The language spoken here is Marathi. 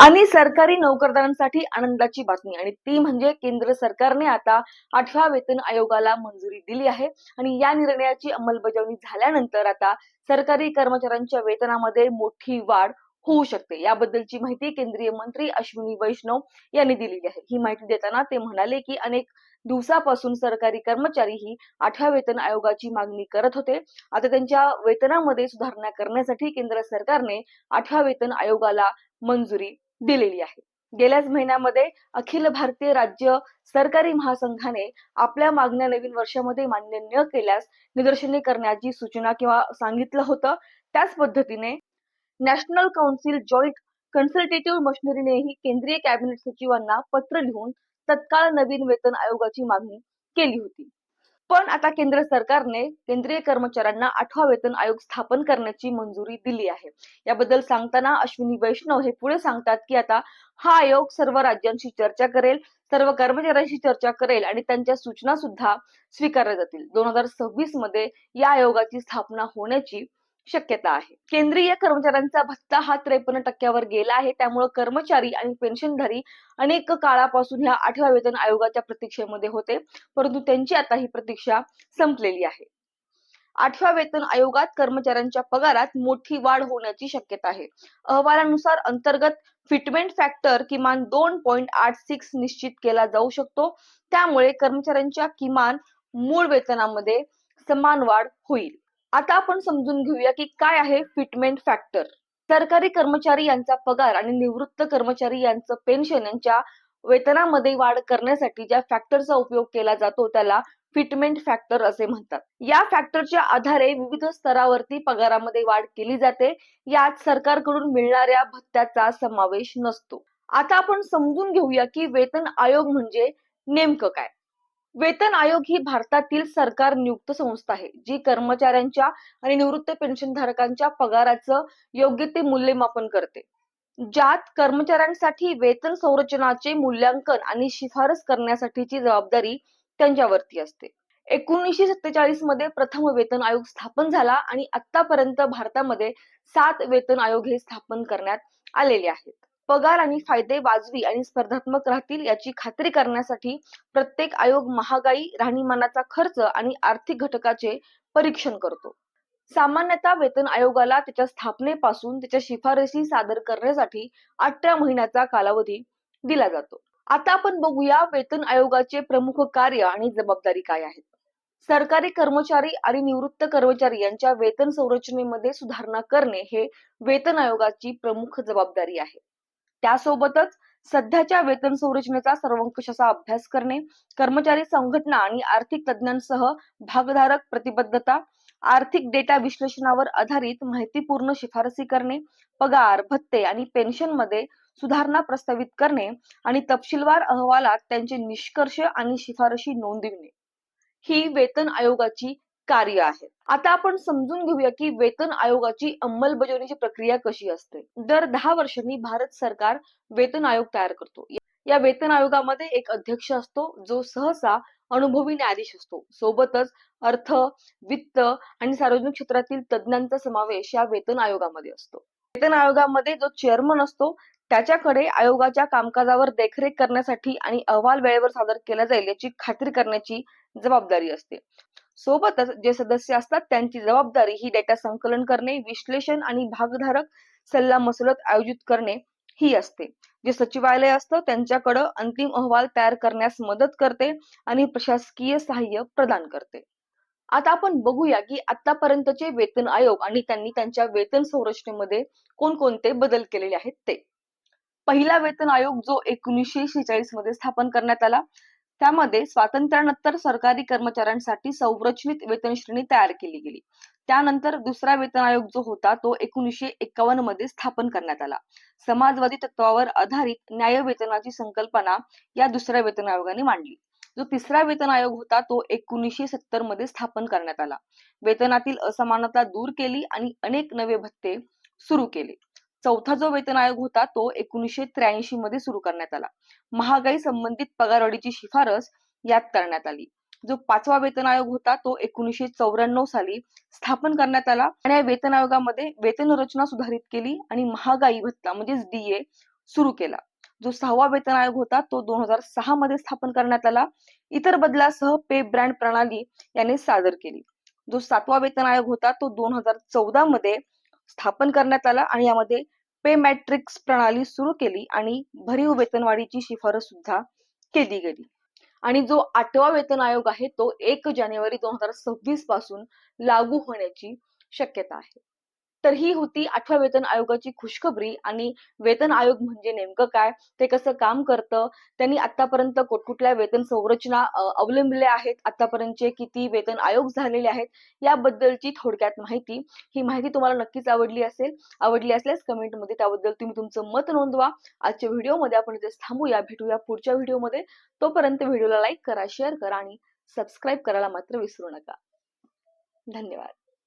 आणि सरकारी नोकरदारांसाठी आनंदाची बातमी. आणि ती म्हणजे केंद्र सरकारने आता आठव्या वेतन आयोगाला मंजुरी दिली आहे. आणि या निर्णयाची अंमलबजावणी झाल्यानंतर आता सरकारी कर्मचाऱ्यांच्या वेतनामध्ये मोठी वाढ होऊ शकते. याबद्दलची माहिती केंद्रीय मंत्री अश्विनी वैष्णव यांनी दिलेली आहे. ही माहिती देताना ते म्हणाले की अनेक दिवसापासून सरकारी कर्मचारी ही आठव्या वेतन आयोगाची मागणी करत होते. आता त्यांच्या वेतनामध्ये सुधारणा करण्यासाठी केंद्र सरकारने आठव्या वेतन आयोगाला मंजुरी दिलेली आहे. गेल्याच महिन्यामध्ये अखिल भारतीय राज्य सरकारी महासंघाने आपल्या मागण्या नवीन वर्षामध्ये मान्य न केल्यास निदर्शने करण्याची सूचना किंवा सांगितलं होतं. त्याच पद्धतीने नॅशनल काउन्सिल जॉईंट कन्सल्टेटिव्ह मशिनरीनेही केंद्रीय कॅबिनेट सचिवांना पत्र लिहून तत्काळ नवीन वेतन आयोगाची मागणी केली होती. पण आता केंद्र सरकारने केंद्रीय कर्मचाऱ्यांना आठवा वेतन आयोग स्थापन करण्याची मंजुरी दिली आहे. याबद्दल सांगताना अश्विनी वैष्णव हे पुढे सांगतात की आता हा आयोग सर्व राज्यांशी चर्चा करेल सर्व कर्मचाऱ्यांशी चर्चा करेल आणि त्यांच्या सूचना सुद्धा स्वीकारल्या जातील. दोन हजार सव्वीसमध्ये या आयोगाची स्थापना होण्याची शक्यता आहे. केंद्रीय कर्मचाऱ्यांचा भत्ता हा त्रेपन्न टक्क्यावर गेला आहे. त्यामुळे कर्मचारी आणि पेन्शनधारी अनेक काळापासून ह्या आठव्या वेतन आयोगाच्या प्रतीक्षेमध्ये होते. परंतु त्यांची आता ही प्रतीक्षा संपलेली आहे. आठव्या वेतन आयोगात कर्मचाऱ्यांच्या पगारात मोठी वाढ होण्याची शक्यता आहे. अहवालानुसार अंतर्गत फिटमेंट फॅक्टर किमान दोन पॉईंट आठ सिक्स निश्चित केला जाऊ शकतो. त्यामुळे कर्मचाऱ्यांच्या किमान मूळ वेतनामध्ये समान वाढ होईल. आता आपण समजून घेऊया की काय आहे फिटमेंट फॅक्टर सरकारी कर्मचारी यांचा पगार आणि निवृत्त कर्मचारी यांचं पेन्शन यांच्या वेतनामध्ये वाढ करण्यासाठी ज्या फॅक्टरचा उपयोग केला जातो त्याला फिटमेंट फॅक्टर असे म्हणतात. या फॅक्टरच्या आधारे विविध स्तरावरती पगारामध्ये वाढ केली जाते. यात सरकारकडून मिळणाऱ्या भत्त्याचा समावेश नसतो. आता आपण समजून घेऊया की वेतन आयोग म्हणजे नेमकं काय? वेतन आयोग ही भारतातील सरकार नियुक्त संस्था आहे जी कर्मचाऱ्यांच्या आणि निवृत्त पेन्शनधारकांच्या पगाराचं योग्य ते मूल्यमापन करते. ज्यात कर्मचाऱ्यांसाठी वेतन संरचनाचे मूल्यांकन आणि शिफारस करण्यासाठीची जबाबदारी त्यांच्यावरती असते. एकोणीसशे सत्तेचाळीसमध्ये प्रथम वेतन आयोग स्थापन झाला आणि आतापर्यंत भारतामध्ये सात वेतन आयोग हे स्थापन करण्यात आलेले आहेत. पगार आणि फायदे वाजवी आणि स्पर्धात्मक राहतील याची खात्री करण्यासाठी प्रत्येक आयोग महागाई राहणीमानाचा खर्च आणि आर्थिक घटकाचे परीक्षण करतो. सामान्यतः वेतन आयोगाला त्याच्या स्थापनेपासून त्याच्या शिफारसी सादर करण्यासाठी अठरा महिन्याचा कालावधी दिला जातो. आता आपण बघूया वेतन आयोगाचे प्रमुख कार्य आणि जबाबदारी काय आहेत. सरकारी कर्मचारी आणि निवृत्त कर्मचारी यांच्या वेतन संरचनेमध्ये सुधारणा करणे हे वेतन आयोगाची प्रमुख जबाबदारी आहे. त्यासोबतच सध्याच्या वेतन संरचनेचा सर्वंकष असा अभ्यास करणे कर्मचारी संघटना आणि आर्थिक तज्ञांसह भागधारक प्रतिबद्धता आर्थिक डेटा विश्लेषणावर आधारित माहितीपूर्ण शिफारसी करणे पगार भत्ते आणि पेन्शनमध्ये सुधारणा प्रस्तावित करणे आणि तपशीलवार अहवालात त्यांचे निष्कर्ष आणि शिफारशी नोंदविणे. ही वेतन आयोगाची कार्य आहेत आता आपण समजून घेऊया की वेतन आयोगाची अंमलबजावणीची प्रक्रिया कशी असते. दर दहा वर्षांनी भारत सरकार वेतन आयोग तयार करतो. या वेतन आयोगामध्ये एक अध्यक्ष असतो जो सहसा अनुभवी न्यायाधीश असतो. सोबतच अर्थ वित्त आणि सार्वजनिक क्षेत्रातील तज्ज्ञांचा समावेश या वेतन आयोगामध्ये असतो. वेतन आयोगामध्ये जो चेअरमन असतो त्याच्याकडे आयोगाच्या कामकाजावर देखरेख करण्यासाठी आणि अहवाल वेळेवर सादर केला जाईल याची खात्री करण्याची जबाबदारी असते. सोबतच जे सदस्य असतात त्यांची जबाबदारी ही डेटा संकलन करणे विश्लेषण आणि भागधारक सल्ला मसलत आयोजित करणे ही असते. जे सचिवालय असतं त्यांच्याकडं अंतिम अहवाल तयार करण्यास मदत करते आणि प्रशासकीय सहाय्य प्रदान करते. आता आपण बघूया की आतापर्यंतचे वेतन आयोग आणि त्यांनी त्यांच्या वेतन संरचनेमध्ये कोणकोणते बदल केलेले आहेत ते. पहिला वेतन आयोग जो एकोणीसशे शेहेचाळीसमध्ये स्थापन करण्यात आला त्यामध्ये स्वातंत्र्यानंतर सरकारी कर्मचाऱ्यांसाठी संरचनित वेतन श्रेणी तयार केली गेली. त्यानंतर दुसरा वेतन आयोग जो होता तो एकोणीसशे एकावन्नमध्ये स्थापन करण्यात आला. समाजवादी तत्वावर आधारित न्याय वेतनाची संकल्पना या दुसऱ्या वेतन आयोगाने मांडली. जो तिसरा वेतन आयोग होता तो एकोणीसशे सत्तरमध्ये स्थापन करण्यात आला. वेतनातील असमानता दूर केली आणि अनेक नवे भत्ते सुरू केले. चौथा जो वेतन आयोग होता तो एकोणीसशे त्र्याऐंशी मध्ये सुरू करण्यात आला. महागाई संबंधित पगारवाढीची शिफारस यात करण्यात आली. जो पाचवा वेतन आयोग होता तो एकोणीसशे चौऱ्याण्णव साली स्थापन करण्यात आला आणि या वेतन आयोगामध्ये वेतन रचना सुधारित केली आणि महागाई भत्ता म्हणजेच डीए सुरू केला. जो सहावा वेतन आयोग होता तो दोन हजार सहा मध्ये स्थापन करण्यात आला. इतर बदलासह पे ब्रँड प्रणाली याने सादर केली. जो सातवा वेतन आयोग होता तो दोन हजार चौदा मध्ये स्थापन करण्यात आला आणि यामध्ये पे मॅट्रिक्स प्रणाली सुरू केली आणि भरीव वेतनवाढीची शिफारस सुद्धा केली गेली. आणि जो आठवा वेतन आयोग आहे तो एक जानेवारी दोन हजार सव्वीसपासून लागू होण्याची शक्यता आहे. तर ही होती आठव्या वेतन आयोगाची खुशखबरी. आणि वेतन आयोग म्हणजे नेमकं काय? ते कसं काम करतं? त्यांनी आतापर्यंत कुठकुठल्या वेतन संरचना अवलंबल्या आहेत? आतापर्यंतचे किती वेतन आयोग झालेले आहेत? याबद्दलची थोडक्यात माहिती. ही माहिती तुम्हाला नक्कीच आवडली असेल. आवडली असल्यास कमेंटमध्ये त्याबद्दल तुम्ही तुमचं मत नोंदवा. आजच्या व्हिडिओमध्ये आपण इथेच थांबूया भेटूया पुढच्या व्हिडिओमध्ये. तोपर्यंत व्हिडिओला लाईक करा शेअर करा आणि सबस्क्राईब करायला मात्र विसरू नका. धन्यवाद.